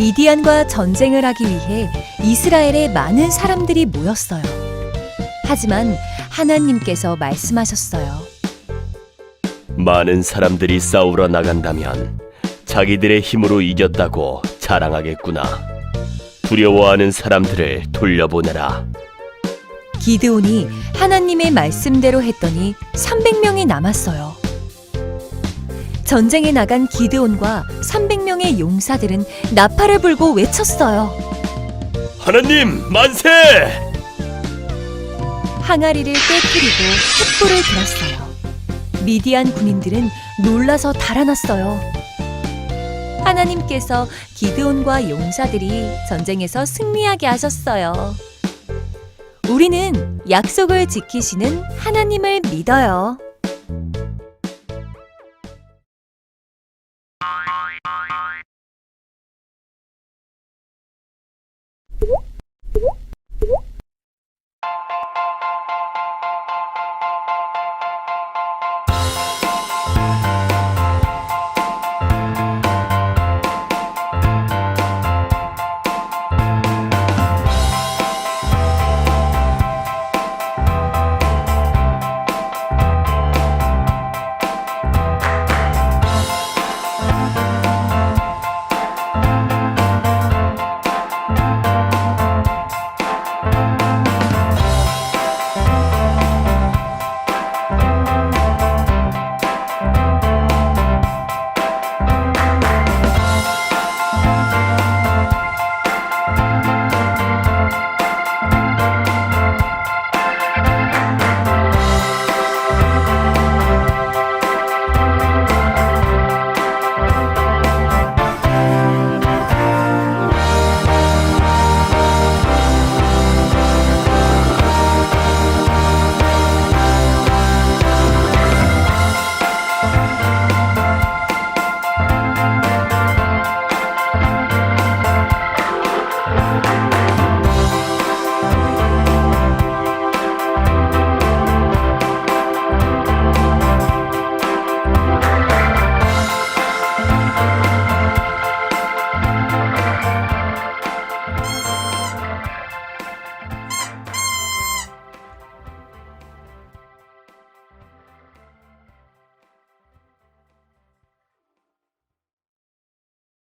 미디안과 전쟁을 하기 위해 이스라엘에 많은 사람들이 모였어요. 하지만 하나님께서 말씀하셨어요. 많은 사람들이 싸우러 나간다면 자기들의 힘으로 이겼다고 자랑하겠구나. 두려워하는 사람들을 돌려보내라. 기드온이 하나님의 말씀대로 했더니 300명이 남았어요. 전쟁에 나간 기드온과 300명의 용사들은 나팔을 불고 외쳤어요. 하나님 만세! 항아리를 깨뜨리고 횃불을 들었어요. 미디안 군인들은 놀라서 달아났어요. 하나님께서 기드온과 용사들이 전쟁에서 승리하게 하셨어요. 우리는 약속을 지키시는 하나님을 믿어요. Bye.